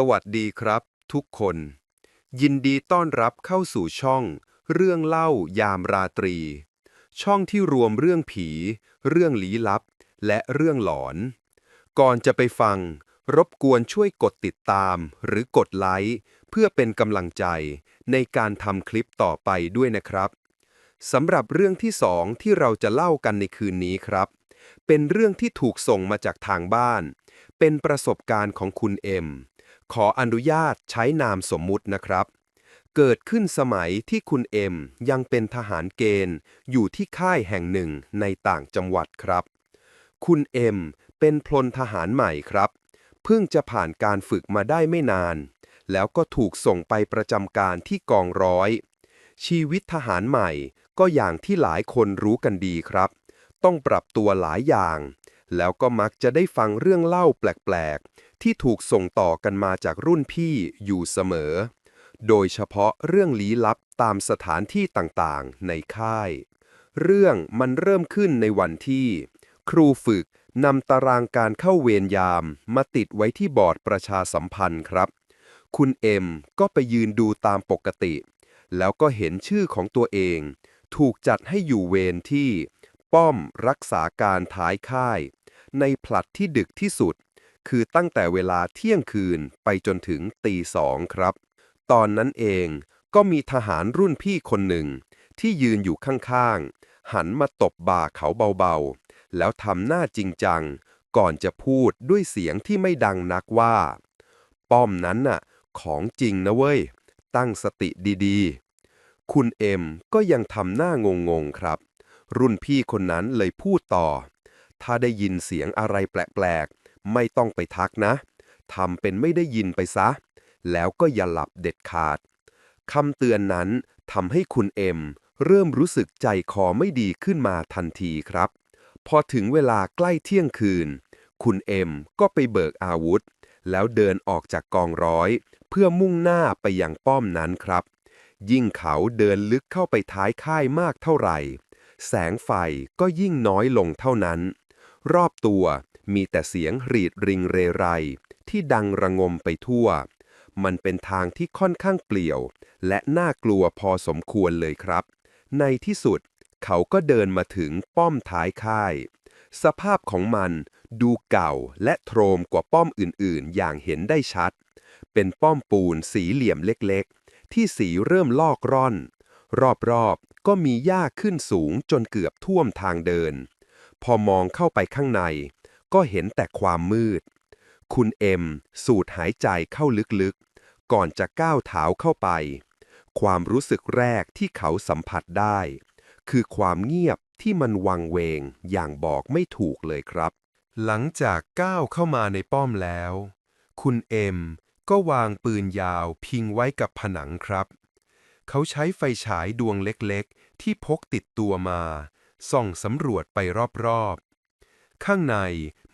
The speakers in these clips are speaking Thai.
สวัสดีครับ ทุกคน ยินดีต้อนรับเข้าสู่ช่อง เรื่องเล่ายามราตรี ช่องที่รวมเรื่องผี เรื่องลี้ลับ และเรื่องหลอน ก่อนจะไปฟัง รบกวนช่วยกดติดตาม หรือกดไลค์เพื่อเป็นกำลังใจในการทำคลิปต่อไปด้วยนะครับสำหรับเรื่องที่สองที่เราจะเล่ากันในคืนนี้ครับ เป็นเรื่องที่ถูกส่งมาจากทางบ้าน เป็นประสบการณ์ของคุณเอ็ม ขออนุญาตใช้นามสมมุตินะครับ เกิดขึ้นสมัยที่คุณเอ็มยังเป็นทหารเกณฑ์ อยู่ที่ค่ายแห่งหนึ่งในต่างจังหวัดครับ คุณเอ็มเป็นพลทหารใหม่ครับ เพิ่งจะผ่านการฝึกมาได้ไม่นาน แล้วก็ถูกส่งไปประจำการที่กองร้อย ชีวิตทหารใหม่ก็อย่างที่หลายคนรู้กันดีครับ ต้องปรับตัวหลายอย่าง แล้วก็มักจะได้ฟังเรื่องเล่าแปลกๆ ที่ถูกส่งต่อกันมาจากรุ่นพี่อยู่เสมอ โดยเฉพาะเรื่องลี้ลับตามสถานที่ต่างๆ ในค่าย เรื่องมันเริ่มขึ้นในวันที่ ครูฝึกนำตารางการเข้าเวรยามมาติดไว้ที่บอร์ดประชาสัมพันธ์ครับ คุณเอ็มก็ไปยืนดูตามปกติ แล้วก็เห็นชื่อของตัวเอง ถูกจัดให้อยู่เวรที่ ป้อมรักษาการท้ายค่าย ในผลัดที่ดึกที่สุด คือตั้งแต่เวลาเที่ยงคืนไปจนถึงตีสองครับ ตอนนั้นเองก็มีทหารรุ่นพี่คนหนึ่ง ที่ยืนอยู่ข้างๆ หันมาตบบ่าเขาเบาๆ แล้วทำหน้าจริงจัง ก่อนจะพูดด้วยเสียงที่ไม่ดังนักว่า ป้อมนั้นน่ะ ของจริงนะเว้ย ตั้งสติดีๆ คุณเอ็มก็ยังทำหน้างงๆครับ รุ่นพี่คนนั้นเลยพูดต่อ ถ้าได้ยินเสียงอะไรแปลก ไม่ต้องไปทักนะทำเป็นไม่ได้ยินไปซะ แล้วก็อย่าหลับเด็ดขาดคำเตือนนั้นทำให้คุณเอ็มเริ่มรู้สึกใจคอไม่ดีขึ้นมาทันทีครับ พอถึงเวลาใกล้เที่ยงคืน คุณเอ็มก็ไปเบิกอาวุธ แล้วเดินออกจากกองร้อย เพื่อมุ่งหน้าไปยังป้อมนั้นครับ ยิ่งเขาเดินลึกเข้าไปท้ายค่ายมากเท่าไหร่ แสงไฟก็ยิ่งน้อยลงเท่านั้น รอบตัว มีแต่เสียงหรีดริงเรไร ที่ดังระงมไปทั่ว มันเป็นทางที่ค่อนข้างเปลี่ยว และน่ากลัวพอสมควรเลยครับ ในที่สุด เขาก็เดินมาถึงป้อมท้ายค่าย สภาพของมันดูเก่าและโทรมกว่าป้อมอื่นๆ อย่างเห็นได้ชัด เป็นป้อมปูนสีเหลี่ยมเล็กๆ ที่สีเริ่มลอกร่อน รอบๆ ก็มีหญ้าขึ้นสูงจนเกือบท่วมทางเดิน พอมองเข้าไปข้างใน ก็เห็นแต่ความมืด คุณเอ็มสูดหายใจเข้าลึกๆ ก่อนจะก้าวเท้าเข้าไป ความรู้สึกแรกที่เขาสัมผัสได้ คือความเงียบที่มันวังเวงอย่างบอกไม่ถูกเลยครับ หลังจากก้าวเข้ามาในป้อมแล้ว คุณเอ็มก็วางปืนยาวพิงไว้กับผนังครับ เขาใช้ไฟฉายดวงเล็กๆ ที่พกติดตัวมา ส่องสำรวจไปรอบๆ ข้างใน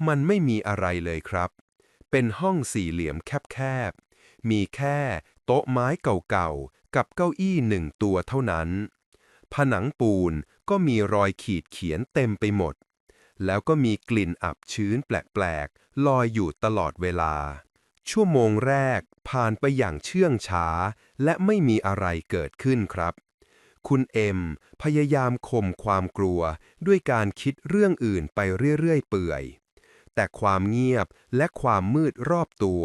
มันไม่มีอะไรเลยครับ เป็นห้องสี่เหลี่ยมแคบๆ มีแค่โต๊ะไม้เก่าๆ กับเก้าอี้หนึ่งตัวเท่านั้น ผนังปูนก็มีรอยขีดเขียนเต็มไปหมด แล้วก็มีกลิ่นอับชื้นแปลกๆ ลอยอยู่ตลอดเวลา ชั่วโมงแรกผ่านไปอย่างเชื่องช้า และไม่มีอะไรเกิดขึ้นครับ คุณเอ็มพยายามข่มความกลัวด้วยการคิดเรื่องอื่นไปเรื่อยๆเปื่อย แต่ความเงียบและความมืดรอบตัว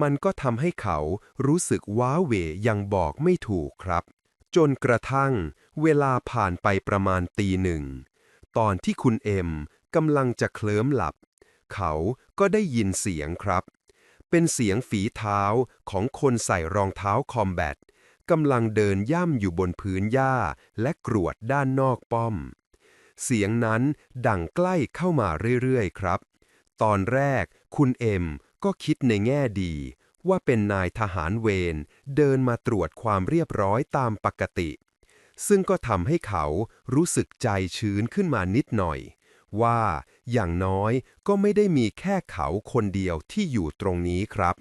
มันก็ทำให้เขารู้สึกว้าเหวยังบอกไม่ถูกครับ จนกระทั่ง เวลาผ่านไปประมาณตีหนึ่ง ตอนที่คุณเอ็มกำลังจะเคลิ้มหลับ เขาก็ได้ยินเสียงครับ เป็นเสียงฝีเท้าของคนใส่รองเท้าคอมแบท กำลังเดินย่ำอยู่บนพื้นหญ้าและกรวดด้านนอกป้อม เสียงนั้นดังใกล้เข้ามาเรื่อยๆครับ ตอนแรกคุณเอ็มก็คิดในแง่ดี ว่าเป็นนายทหารเวรเดินมาตรวจความเรียบร้อยตามปกติ ซึ่งก็ทำให้เขารู้สึกใจชื้นขึ้นมานิดหน่อย ว่าอย่างน้อยก็ไม่ได้มีแค่เขาคนเดียวที่อยู่ตรงนี้ครับ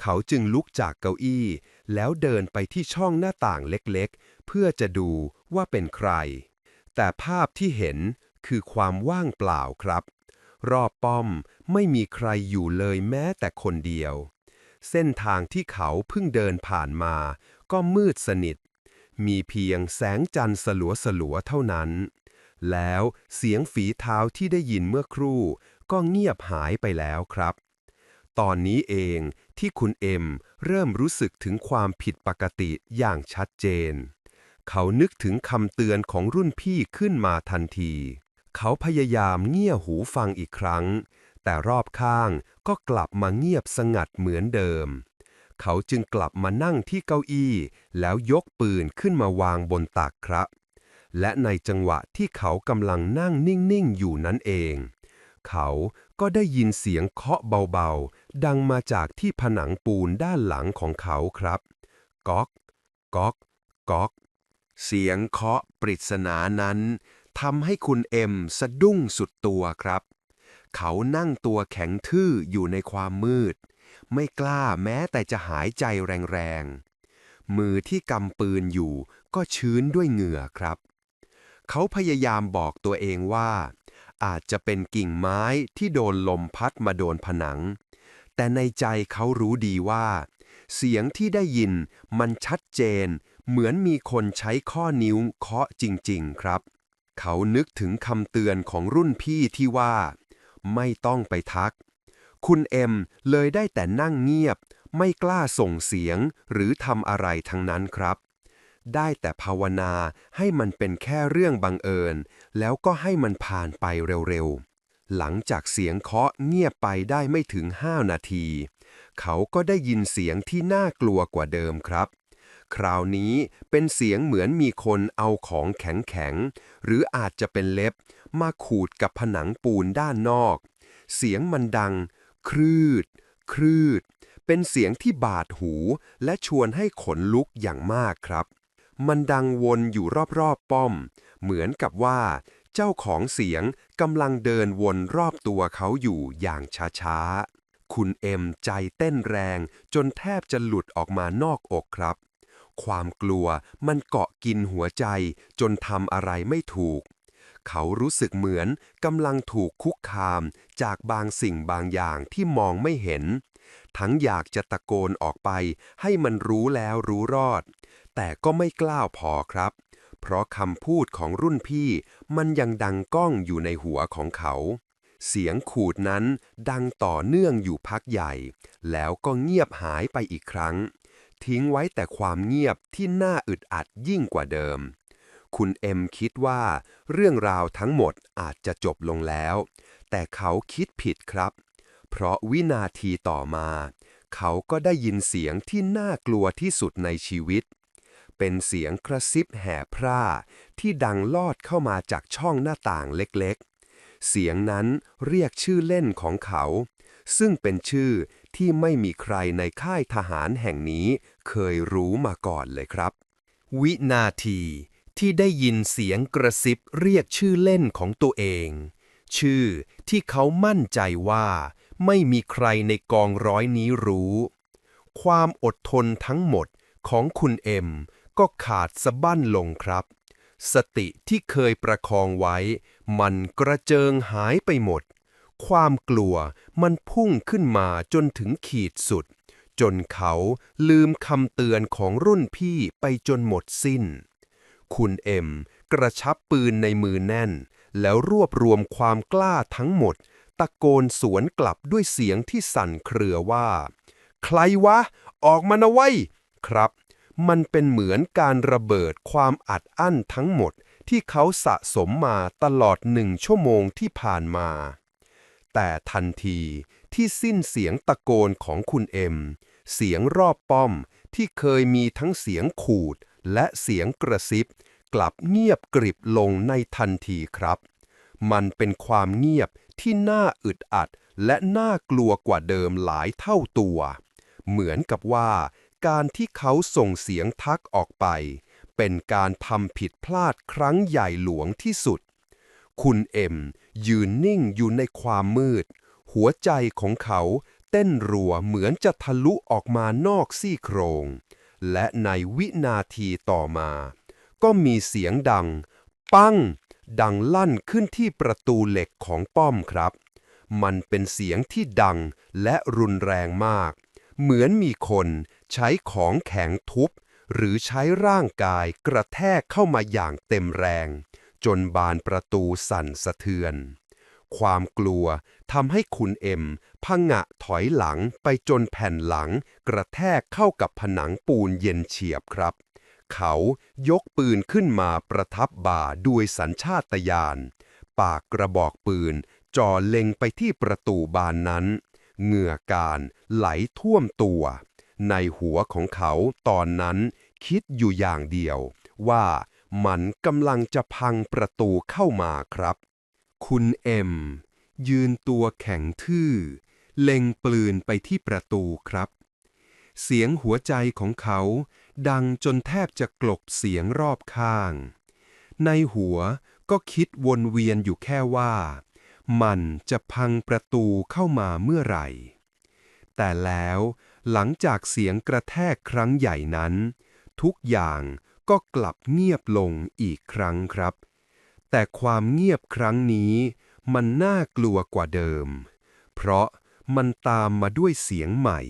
เขาจึงลุกจากเก้าอี้ แล้วเดินไปที่ช่องหน้าต่างเล็กๆ เพื่อจะดูว่าเป็นใคร แต่ภาพที่เห็นคือความว่างเปล่าครับ รอบป้อมไม่มีใครอยู่เลยแม้แต่คนเดียว เส้นทางที่เขาเพิ่งเดินผ่านมา ก็มืดสนิท มีเพียงแสงจันทร์สลัวสลัวๆเท่านั้น แล้วเสียงฝีเท้าที่ได้ยินเมื่อครู่ ก็เงียบหายไปแล้วครับ ตอนนี้เองที่คุณเอ็มเริ่มรู้สึกถึงความผิดปกติอย่างชัดเจน เขานึกถึงคำเตือนของรุ่นพี่ขึ้นมาทันที เขาพยายามเงี่ยหูฟังอีกครั้ง แต่รอบข้างก็กลับมาเงียบสงัดเหมือนเดิม เขาจึงกลับมานั่งที่เก้าอี้ แล้วยกปืนขึ้นมาวางบนตักครับและในจังหวะที่เขากำลังนั่งนิ่ง ๆ อยู่นั้นเอง เขาก็ได้ยินเสียงเคาะเบา ดังมาจากที่ผนังปูนด้านหลังของเขาครับ ก๊อก ก๊อก ก๊อก เสียงเคาะปริศนานั้นทำให้คุณเอ็มสะดุ้งสุดตัวครับ เขานั่งตัวแข็งทื่ออยู่ในความมืด ไม่กล้าแม้แต่จะหายใจแรงๆ มือที่กำปืนอยู่ก็ชื้นด้วยเหงื่อครับ เขาพยายามบอกตัวเองว่าอาจจะเป็นกิ่งไม้ที่โดนลมพัดมาโดนผนัง แต่ในใจเขารู้ดีว่า เสียงที่ได้ยินมันชัดเจน เหมือนมีคนใช้ข้อนิ้วเคาะจริง ๆ ครับ เขานึกถึงคำเตือนของรุ่นพี่ที่ว่า ไม่ต้องไปทัก คุณเอ็มเลยได้แต่นั่งเงียบ ไม่กล้าส่งเสียงหรือทำอะไรทั้งนั้นครับ ได้แต่ภาวนาให้มันเป็นแค่เรื่องบังเอิญ แล้วก็ให้มันผ่านไปเร็วๆ หลังจากเสียงเคาะเงียบไปได้ไม่ถึงห้านาที เขาก็ได้ยินเสียงที่น่ากลัวกว่าเดิมครับ คราวนี้เป็นเสียงเหมือนมีคนเอาของแข็งๆ หรืออาจจะเป็นเล็บ มาขูดกับผนังปูนด้านนอก เสียงมันดัง ครืด ครืด เป็นเสียงที่บาดหูและชวนให้ขนลุกอย่างมากครับมันดังวนอยู่รอบๆป้อม เหมือนกับว่า เจ้าของเสียงกำลังเดินวนรอบตัวเขาอยู่อย่างช้าๆ คุณเอ็มใจเต้นแรงจนแทบจะหลุดออกมานอกอกครับ ความกลัวมันเกาะกินหัวใจจนทำอะไรไม่ถูก เขารู้สึกเหมือนกำลังถูกคุกคามจากบางสิ่งบางอย่างที่มองไม่เห็น ทั้งอยากจะตะโกนออกไปให้มันรู้แล้วรู้รอด แต่ก็ไม่กล้าพอครับ เพราะคำพูดของรุ่นพี่มันยังดังก้องอยู่ในหัวของเขา เสียงขูดนั้นดังต่อเนื่องอยู่พักใหญ่ แล้วก็เงียบหายไปอีกครั้ง ทิ้งไว้แต่ความเงียบที่น่าอึดอัดยิ่งกว่าเดิม คุณเอ็มคิดว่า เรื่องราวทั้งหมดอาจจะจบลงแล้ว แต่เขาคิดผิดครับ เพราะวินาทีต่อมา เขาก็ได้ยินเสียงที่น่ากลัวที่สุดในชีวิต เป็นเสียงกระซิบแห่พร่า ที่ดังลอดเข้ามาจากช่องหน้าต่างเล็กๆ เสียงนั้นเรียกชื่อเล่นของเขา ซึ่งเป็นชื่อที่ไม่มีใครในค่ายทหารแห่งนี้เคยรู้มาก่อนเลยครับ วินาทีที่ได้ยินเสียงกระซิบเรียกชื่อเล่นของตัวเอง ชื่อที่เขามั่นใจว่าไม่มีใครในกองร้อยนี้รู้ ความอดทนทั้งหมดของคุณเอ็ม ก็ขาดสะบั้นลงครับ สติที่เคยประคองไว้ มันกระเจิงหายไปหมด ความกลัวมันพุ่งขึ้นมาจนถึงขีดสุด จนเขาลืมคำเตือนของรุ่นพี่ไปจนหมดสิ้น คุณเอ็มกระชับปืนในมือแน่น แล้วรวบรวมความกล้าทั้งหมด ตะโกนสวนกลับด้วยเสียงที่สั่นเครือว่า ใครวะ ออกมานะไว้ ครับ มันเป็นเหมือนการระเบิดความอัดอั้นทั้งหมดที่เขาสะสมมาตลอดหนึ่งชั่วโมงที่ผ่านมา แต่ทันทีที่สิ้นเสียงตะโกนของคุณเอ็ม เสียงรอบป้อมที่เคยมีทั้งเสียงขูดและเสียงกระซิบ กลับเงียบกริบลงในทันทีครับ มันเป็นความเงียบที่น่าอึดอัดและน่ากลัวกว่าเดิมหลายเท่าตัว เหมือนกับว่า การที่เขาส่งเสียงทักออกไป เป็นการทำผิดพลาดครั้งใหญ่หลวงที่สุด คุณเอ็มยืนนิ่งอยู่ในความมืด หัวใจของเขาเต้นรัวเหมือนจะทะลุออกมานอกซี่โครง และในวินาทีต่อมา ก็มีเสียงดัง ปัง ดังลั่นขึ้นที่ประตูเหล็กของป้อมครับ มันเป็นเสียงที่ดังและรุนแรงมาก เหมือนมีคน ใช้ของแข็งทุบ หรือใช้ร่างกายกระแทกเข้ามาอย่างเต็มแรง จนบานประตูสั่นสะเทือน ความกลัวทำให้คุณเอ็มพังะถอยหลังไปจนแผ่นหลัง กระแทกเข้ากับผนังปูนเย็นเฉียบครับ เขายกปืนขึ้นมาประทับบ่าด้วยสัญชาตญาณปากกระบอกปืนจ่อเล็งไปที่ประตูบานนั้น เหงื่อการไหลท่วมตัว ในหัวของเขาตอนนั้นคิดอยู่อย่างเดียว ว่ามันกำลังจะพังประตูเข้ามาครับ คุณเอ็มยืนตัวแข็งทื่อ เล็งปืนไปที่ประตูครับ เสียงหัวใจของเขาดังจนแทบจะกลบเสียงรอบข้าง ในหัวก็คิดวนเวียนอยู่แค่ว่า มันจะพังประตูเข้ามาเมื่อไหร่ แต่แล้ว หลังจากเสียงกระแทกครั้งใหญ่นั้น ทุกอย่างก็กลับเงียบลงอีกครั้งครับ แต่ความเงียบครั้งนี้มันน่ากลัวกว่าเดิม เพราะมันตามมาด้วยเสียงใหม่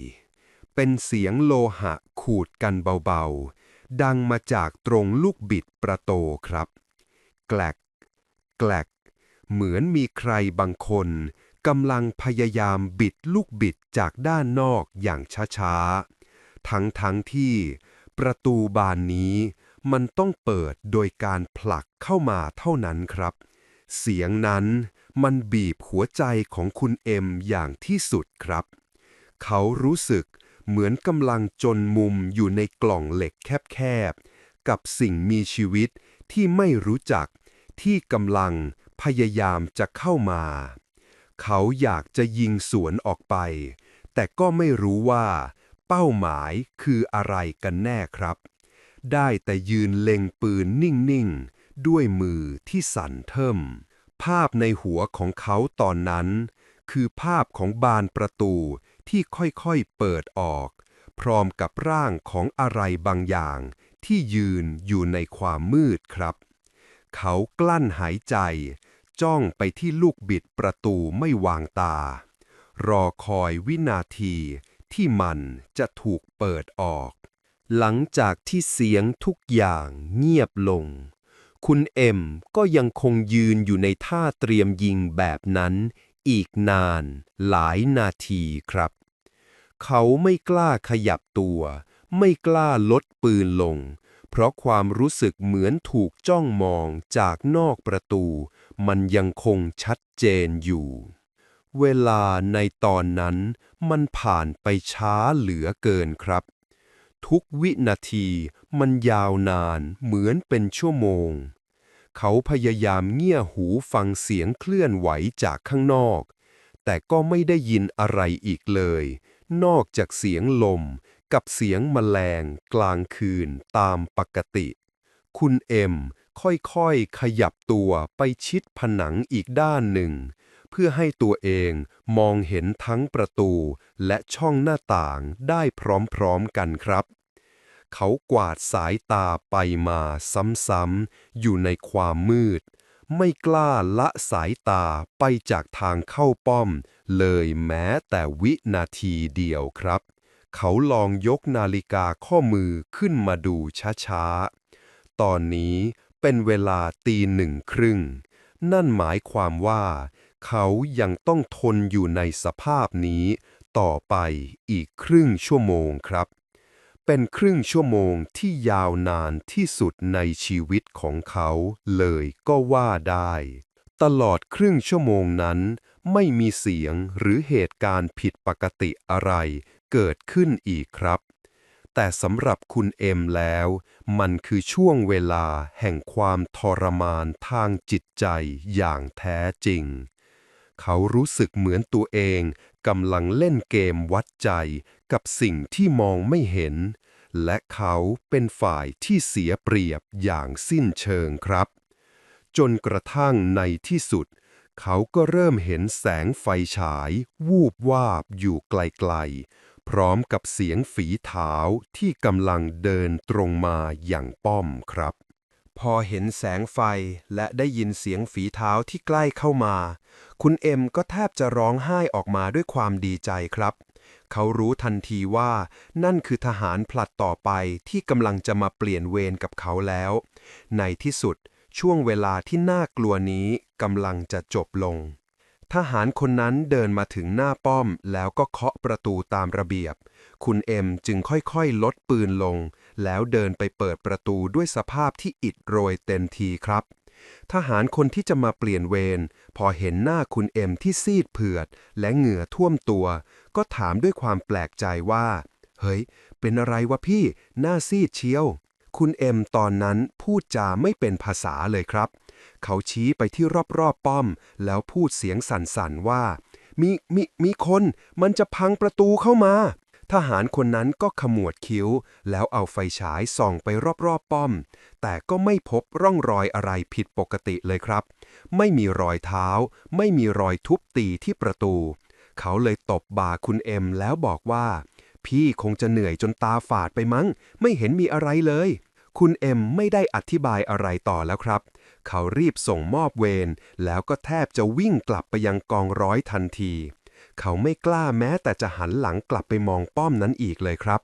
เป็นเสียงโลหะขูดกันเบาๆ ดังมาจากตรงลูกบิดประตูครับ แกลก แกลก เหมือนมีใครบางคนกำลังพยายามบิดลูกบิด จากด้านนอกอย่างช้าๆ ทั้งทั้งที่ ประตูบานนี้มันต้องเปิดโดยการผลักเข้ามาเท่านั้นครับ เสียงนั้นมันบีบหัวใจของคุณเอ็มอย่างที่สุดครับ เขารู้สึกเหมือนกำลังจนมุมอยู่ในกล่องเหล็กแคบๆ กับสิ่งมีชีวิตที่ไม่รู้จักที่กำลังพยายามจะเข้ามา เขาอยากจะยิงสวนออกไป แต่ก็ไม่รู้ว่า เป้าหมายคืออะไรกันแน่ครับ ได้แต่ยืนเล็งปืนนิ่งๆ ด้วยมือที่สั่นเทิม ภาพในหัวของเขาตอนนั้น คือภาพของบานประตูที่ค่อยๆเปิดออก พร้อมกับร่างของอะไรบางอย่างที่ยืนอยู่ในความมืดครับ เขากลั้นหายใจ จ้องไปที่ลูกบิดประตูไม่วางตา รอคอยวินาทีที่มันจะถูกเปิดออก หลังจากที่เสียงทุกอย่างเงียบลง คุณเอ็มก็ยังคงยืนอยู่ในท่าเตรียมยิงแบบนั้นอีกนานหลายนาทีครับ เขาไม่กล้าขยับตัว ไม่กล้าลดปืนลง เพราะความรู้สึกเหมือนถูกจ้องมองจากนอกประตู มันยังคงชัดเจนอยู่ เวลาในตอนนั้นมันผ่านไปช้าเหลือเกินครับ ทุกวินาทีมันยาวนานเหมือนเป็นชั่วโมง เขาพยายามเงี่ยหูฟังเสียงเคลื่อนไหวจากข้างนอก แต่ก็ไม่ได้ยินอะไรอีกเลย นอกจากเสียงลมกับเสียงแมลงกลางคืนตามปกติ คุณเอ็มค่อยๆขยับตัวไปชิดผนังอีกด้านหนึ่ง เพื่อให้ตัวเองมองเห็นทั้งประตูและช่องหน้าต่างได้พร้อมๆกันครับ เขากวาดสายตาไปมาซ้ำๆอยู่ในความมืด ไม่กล้าละสายตาไปจากทางเข้าป้อม เลยแม้แต่วินาทีเดียวครับ เขาลองยกนาฬิกาข้อมือขึ้นมาดูช้าๆ ตอนนี้เป็นเวลาตีหนึ่งครึ่ง นั่นหมายความว่า เขายังต้องทนอยู่ในสภาพนี้ต่อไปอีกครึ่งชั่วโมงครับ เป็นครึ่งชั่วโมงที่ยาวนานที่สุดในชีวิตของเขาเลยก็ว่าได้ ตลอดครึ่งชั่วโมงนั้น ไม่มีเสียงหรือเหตุการณ์ผิดปกติอะไรเกิดขึ้นอีกครับ แต่สำหรับคุณเอ็มแล้ว มันคือช่วงเวลาแห่งความทรมานทางจิตใจอย่างแท้จริง เขารู้สึกเหมือนตัวเองกำลังเล่นเกมวัดใจกับสิ่งที่มองไม่เห็น และเขาเป็นฝ่ายที่เสียเปรียบอย่างสิ้นเชิงครับ จนกระทั่งในที่สุด เขาก็เริ่มเห็นแสงไฟฉายวูบวาบอยู่ไกลๆ พร้อมกับเสียงฝีเท้าที่กำลังเดินตรงมาอย่างป้อมครับ พอเห็นแสงไฟและได้ยินเสียงฝีเท้าที่ใกล้เข้ามา คุณเอ็มก็แทบจะร้องไห้ออกมาด้วยความดีใจครับ เขารู้ทันทีว่า นั่นคือทหารผลัดต่อไปที่กำลังจะมาเปลี่ยนเวรกับเขาแล้ว ในที่สุดช่วงเวลาที่น่ากลัวนี้กำลังจะจบลง ทหารคนนั้นเดินมาถึงหน้าป้อมแล้วก็เคาะประตูตามระเบียบ คุณเอ็มจึงค่อยๆ ลดปืนลง แล้วเดินไปเปิดประตูด้วยสภาพที่อิดโรยเต็มทีครับ ทหารคนที่จะมาเปลี่ยนเวรพอเห็นหน้าคุณเอ็มที่ซีดเผือด และเหงื่อท่วมตัว ก็ถามด้วยความแปลกใจว่า เฮ้ย เป็นอะไรวะพี่ หน้าซีดเชียว คุณเอ็มตอนนั้นพูดจาไม่เป็นภาษาเลยครับ เขาชี้ไปที่รอบๆป้อม แล้วพูดเสียงสั่นๆว่า มีมีมีคนมันจะพังประตูเข้ามา ทหารคนนั้นก็ขมวดคิ้ว แล้วเอาไฟฉายส่องไปรอบๆป้อม แต่ก็ไม่พบร่องรอยอะไรผิดปกติเลยครับ ไม่มีรอยเท้า ไม่มีรอยทุบตีที่ประตู เขาเลยตบบ่าคุณเอ็มแล้วบอกว่า พี่คงจะเหนื่อยจนตาฝาดไปมั้ง ไม่เห็นมีอะไรเลยคุณเอ็มไม่ได้อธิบายอะไรต่อแล้วครับ เขารีบส่งมอบเวรแล้วก็แทบจะวิ่งกลับไปยังกองร้อยทันที เขาไม่กล้าแม้แต่จะหันหลังกลับไปมองป้อมนั้นอีกเลยครับ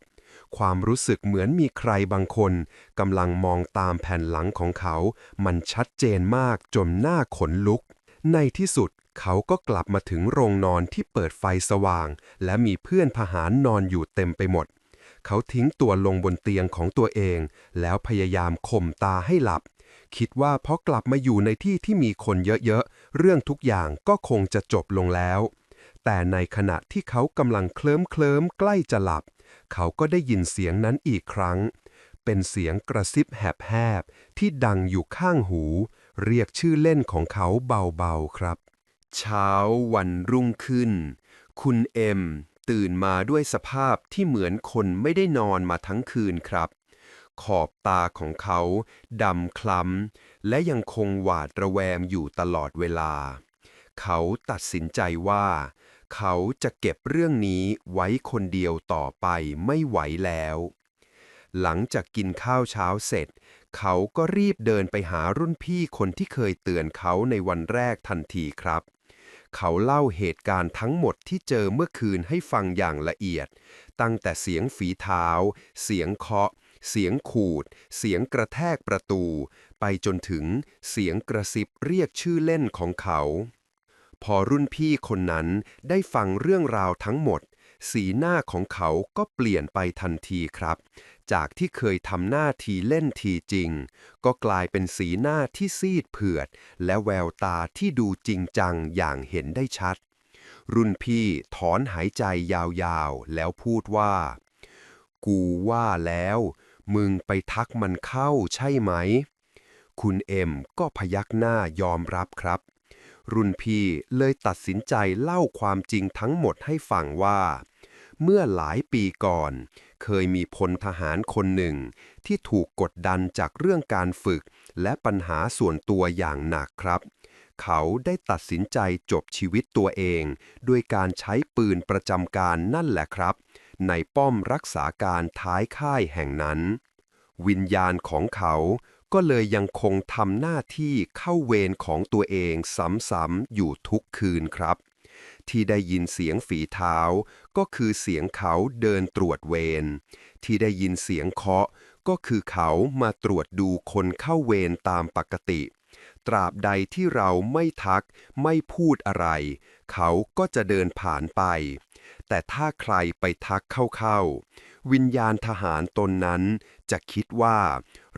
ความรู้สึกเหมือนมีใครบางคนกำลังมองตามแผ่นหลังของเขา มันชัดเจนมากจนหน้าขนลุก ในที่สุดเขาก็กลับมาถึงโรงนอนที่เปิดไฟสว่าง และมีเพื่อนทหารนอนอยู่เต็มไปหมด เขาทิ้งตัวลงบนเตียงของตัวเอง แล้วพยายามข่มตาให้หลับ คิดว่าเพราะกลับมาอยู่ในที่ที่มีคนเยอะๆ เรื่องทุกอย่างก็คงจะจบลงแล้ว แต่ในขณะที่เขากำลังเคลิ้มเคลิมๆใกล้จะหลับ เขาก็ได้ยินเสียงนั้นอีกครั้ง เป็นเสียงกระซิบแหบๆที่ดังอยู่ข้างหู เรียกชื่อเล่นของเขาเบาๆครับ เช้าวันรุ่งขึ้น คุณเอ็มตื่นมาด้วยสภาพที่เหมือนคนไม่ได้นอนมาทั้งคืนครับ ขอบตาของเขาดำคล้ำ และยังคงหวาดระแวงอยู่ตลอดเวลา เขาตัดสินใจว่า เขาจะเก็บเรื่องนี้ไว้คนเดียวต่อไปไม่ไหวแล้ว หลังจากกินข้าวเช้าเสร็จ เขาก็รีบเดินไปหารุ่นพี่คนที่เคยเตือนเขาในวันแรกทันทีครับเขาเล่าเหตุการณ์ทั้งหมดที่เจอเมื่อคืนให้ฟังอย่างละเอียด ตั้งแต่เสียงฝีเท้า เสียงเคาะ เสียงขูด เสียงกระแทกประตู ไปจนถึงเสียงกระซิบเรียกชื่อเล่นของเขา พอรุ่นพี่คนนั้นได้ฟังเรื่องราวทั้งหมด สีหน้าของเขาก็เปลี่ยนไปทันทีครับ จากที่เคยทำหน้าทีเล่นทีจริง ก็กลายเป็นสีหน้าที่ซีดเผือด และแววตาที่ดูจริงจังอย่างเห็นได้ชัดรุ่นพี่ถอนหายใจยาวๆ แล้วพูดว่า กูว่าแล้ว มึงไปทักมันเข้าใช่ไหม คุณเอ็มก็พยักหน้ายอมรับครับ รุ่นพี่เลยตัดสินใจเล่าความจริงทั้งหมดให้ฟังว่า เมื่อหลายปีก่อน เคยมีพลทหารคนหนึ่ง ที่ถูกกดดันจากเรื่องการฝึก และปัญหาส่วนตัวอย่างหนักครับเขาได้ตัดสินใจจบชีวิตตัวเอง ด้วยการใช้ปืนประจำการนั่นแหละครับ ในป้อมรักษาการท้ายค่ายแห่งนั้น วิญญาณของเขาก็เลยยังคงทำหน้าที่เข้าเวรของตัวเองซ้ำๆอยู่ทุกคืนครับ ที่ได้ยินเสียงฝีเท้า ก็คือเสียงเขาเดินตรวจเวรที่ได้ยินเสียงเคาะ ก็คือเขามาตรวจดูคนเข้าเวรตามปกติ ตราบใดที่เราไม่ทัก ไม่พูดอะไร เขาก็จะเดินผ่านไป แต่ถ้าใครไปทักเข้าๆ วิญญาณทหารตนนั้นจะคิดว่า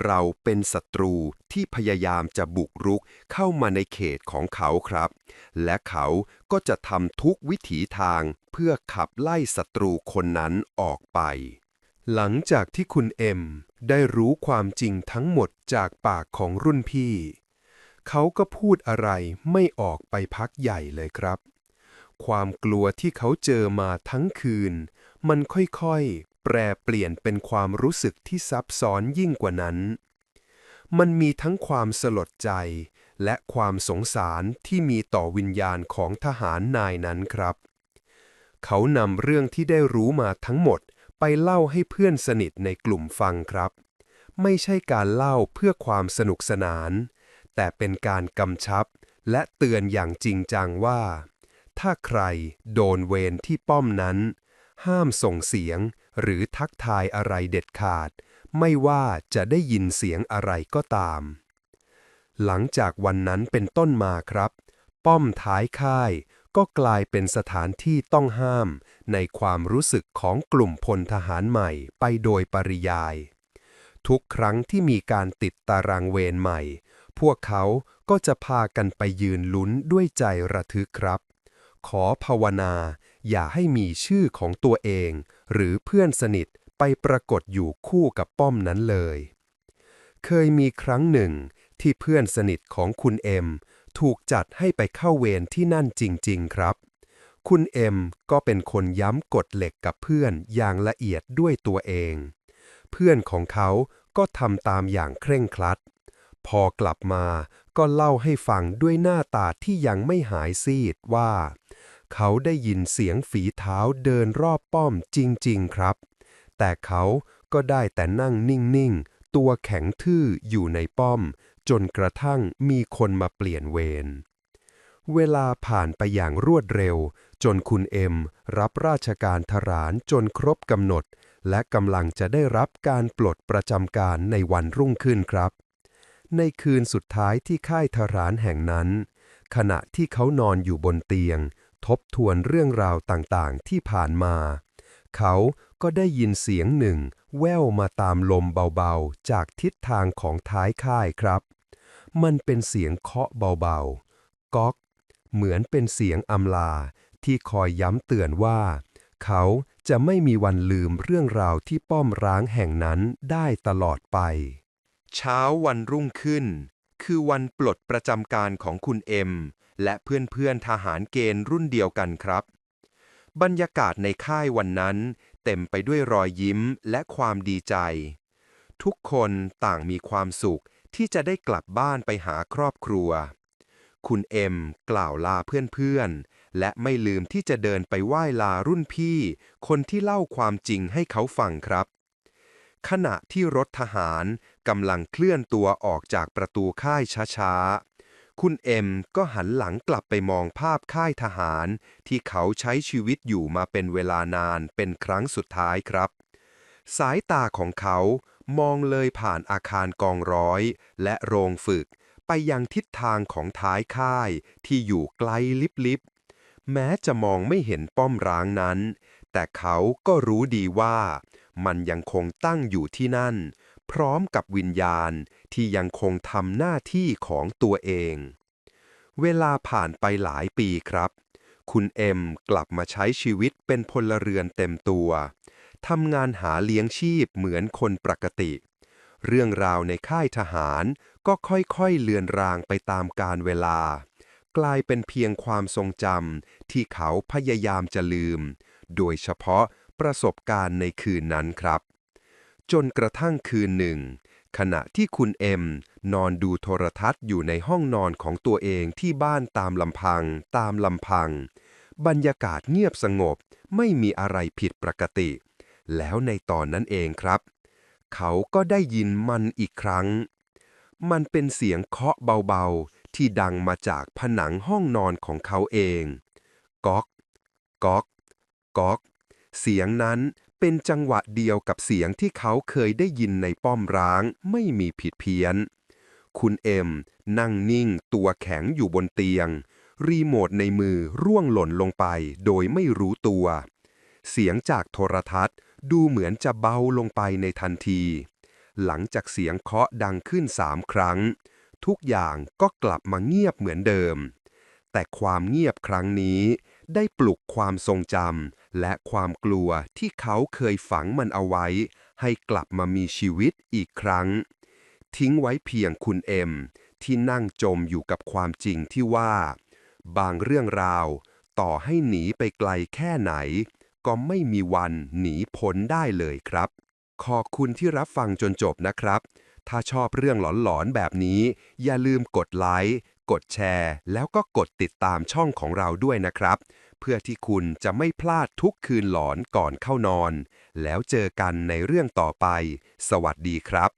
เราเป็นศัตรูที่พยายามจะบุกรุกเข้ามาในเขตของเขาครับ และเขาก็จะทำทุกวิถีทางเพื่อขับไล่ศัตรูคนนั้นออกไป หลังจากที่คุณเอ็มได้รู้ความจริงทั้งหมดจากปากของรุ่นพี่ เขาก็พูดอะไรไม่ออกไปพักใหญ่เลยครับ ความกลัวที่เขาเจอมาทั้งคืน มันค่อยๆ แปรเปลี่ยนเป็นความรู้สึกที่ซับซ้อนยิ่งกว่านั้น มันมีทั้งความสลดใจ และความสงสารที่มีต่อวิญญาณของทหารนายนั้นครับ เขานำเรื่องที่ได้รู้มาทั้งหมดไปเล่าให้เพื่อนสนิทในกลุ่มฟังครับ ไม่ใช่การเล่าเพื่อความสนุกสนาน แต่เป็นการกำชับ และเตือนอย่างจริงจังว่า ถ้าใครโดนเวรที่ป้อมนั้น ห้ามส่งเสียงหรือทักทายอะไรเด็ดขาด ไม่ว่าจะได้ยินเสียงอะไรก็ตาม หลังจากวันนั้นเป็นต้นมาครับ ป้อมท้ายค่ายก็กลายเป็นสถานที่ต้องห้ามในความรู้สึกของกลุ่มพลทหารใหม่ไปโดยปริยาย ทุกครั้งที่มีการติดตารางเวรใหม่ พวกเขาก็จะพากันไปยืนลุ้นด้วยใจระทึกครับ ขอภาวนา อย่าให้มีชื่อของตัวเอง หรือเพื่อนสนิทไปปรากฏอยู่คู่กับป้อมนั้นเลย เคยมีครั้งหนึ่งที่เพื่อนสนิทของคุณเอ็มถูกจัดให้ไปเข้าเวรที่นั่นจริง ๆ ครับ คุณเอ็มก็เป็นคนย้ำกฎเหล็กกับเพื่อนอย่างละเอียดด้วยตัวเอง เพื่อนของเขาก็ทำตามอย่างเคร่งครัด พอกลับมาก็เล่าให้ฟังด้วยหน้าตาที่ยังไม่หายซีดว่า เขาได้ยินเสียงฝีเท้าเดินรอบป้อมจริง ๆ ครับ แต่เขาก็ได้แต่นั่งนิ่ง ๆ ตัวแข็งทื่ออยู่ในป้อม จนกระทั่งมีคนมาเปลี่ยนเวรเวลาผ่านไปอย่างรวดเร็ว จนคุณเอ็มรับราชการทหารจนครบกำหนด และกำลังจะได้รับการปลดประจำการในวันรุ่งขึ้นครับ ในคืนสุดท้ายที่ค่ายทหารแห่งนั้น ขณะที่เขานอนอยู่บนเตียง ทบทวนเรื่องราวต่างๆ ที่ผ่านมา เขาก็ได้ยินเสียงหนึ่ง แว่วมาตามลมเบาๆ จากทิศทางของท้ายค่ายครับ มันเป็นเสียงเคาะเบาๆ ก๊อก เหมือนเป็นเสียงอำลาที่คอยย้ำเตือนว่า เขาจะไม่มีวันลืมเรื่องราวที่ป้อมร้างแห่งนั้นได้ตลอดไป เช้าวันรุ่งขึ้น คือวันปลดประจำการของคุณเอ็ม และเพื่อนๆทหารเกณฑ์รุ่นเดียวกันครับ บรรยากาศในค่ายวันนั้น เต็มไปด้วยรอยยิ้มและความดีใจ ทุกคนต่างมีความสุขที่จะได้กลับบ้านไปหาครอบครัว คุณเอ็มกล่าวลาเพื่อนๆ และไม่ลืมที่จะเดินไปไหว้ลารุ่นพี่ คนที่เล่าความจริงให้เขาฟังครับ ขณะที่รถทหารกำลังเคลื่อนตัวออกจากประตูค่ายช้าๆ คุณเอ็มก็หันหลังกลับไปมองภาพค่ายทหาร ที่เขาใช้ชีวิตอยู่มาเป็นเวลานานเป็นครั้งสุดท้ายครับ สายตาของเขามองเลยผ่านอาคารกองร้อย และโรงฝึก ไปยังทิศทางของท้ายค่ายที่อยู่ไกลลิบๆ แม้จะมองไม่เห็นป้อมร้างนั้น แต่เขาก็รู้ดีว่า มันยังคงตั้งอยู่ที่นั่น พร้อมกับวิญญาณที่ยังคงทำหน้าที่ของตัวเอง เวลาผ่านไปหลายปีครับ คุณเอ็มกลับมาใช้ชีวิตเป็นพลเรือนเต็มตัวทำงานหาเลี้ยงชีพเหมือนคนปกติ เรื่องราวในค่ายทหารก็ค่อยๆเลือนรางไปตามกาลเวลา กลายเป็นเพียงความทรงจำที่เขาพยายามจะลืม โดยเฉพาะ ประสบการณ์ในคืนนั้นครับ จนกระทั่งคืนหนึ่ง ขณะที่คุณเอ็มนอนดูโทรทัศน์อยู่ในห้องนอนของตัวเองที่บ้านตามลำพัง ตามลำพัง บรรยากาศเงียบสงบไม่มีอะไรผิดปกติ แล้วในตอนนั้นเองครับ เขาก็ได้ยินมันอีกครั้ง มันเป็นเสียงเคาะเบาๆ ที่ดังมาจากผนังห้องนอนของเขาเอง ก๊อก ก๊อก ก๊อก เสียงนั้นเป็นจังหวะเดียวกับเสียงที่เขาเคยได้ยินในป้อมร้างไม่มีผิดเพี้ยน คุณเอ็มนั่งนิ่งตัวแข็งอยู่บนเตียง รีโมทในมือร่วงหล่นลงไปโดยไม่รู้ตัว เสียงจากโทรทัศน์ดูเหมือนจะเบาลงไปในทันที หลังจากเสียงเคาะดังขึ้นสามครั้ง ทุกอย่างก็กลับมาเงียบเหมือนเดิม แต่ความเงียบครั้งนี้ ได้ปลุกความทรงจำและความกลัวที่เขาเคยฝังมันเอาไว้ ให้กลับมามีชีวิตอีกครั้ง ทิ้งไว้เพียงคุณเอ็ม ที่นั่งจมอยู่กับความจริงที่ว่า บางเรื่องราว ต่อให้หนีไปไกลแค่ไหน ก็ไม่มีวันหนีพ้นได้เลยครับ ขอบคุณที่รับฟังจนจบนะครับ ถ้าชอบเรื่องหลอนๆแบบนี้ อย่าลืมกดไลค์ กดแชร์ แล้วก็กดติดตามช่องของเราด้วยนะครับ เพื่อที่คุณจะไม่พลาดทุกคืนหลอนก่อนเข้านอน แล้วเจอกันในเรื่องต่อไป สวัสดีครับ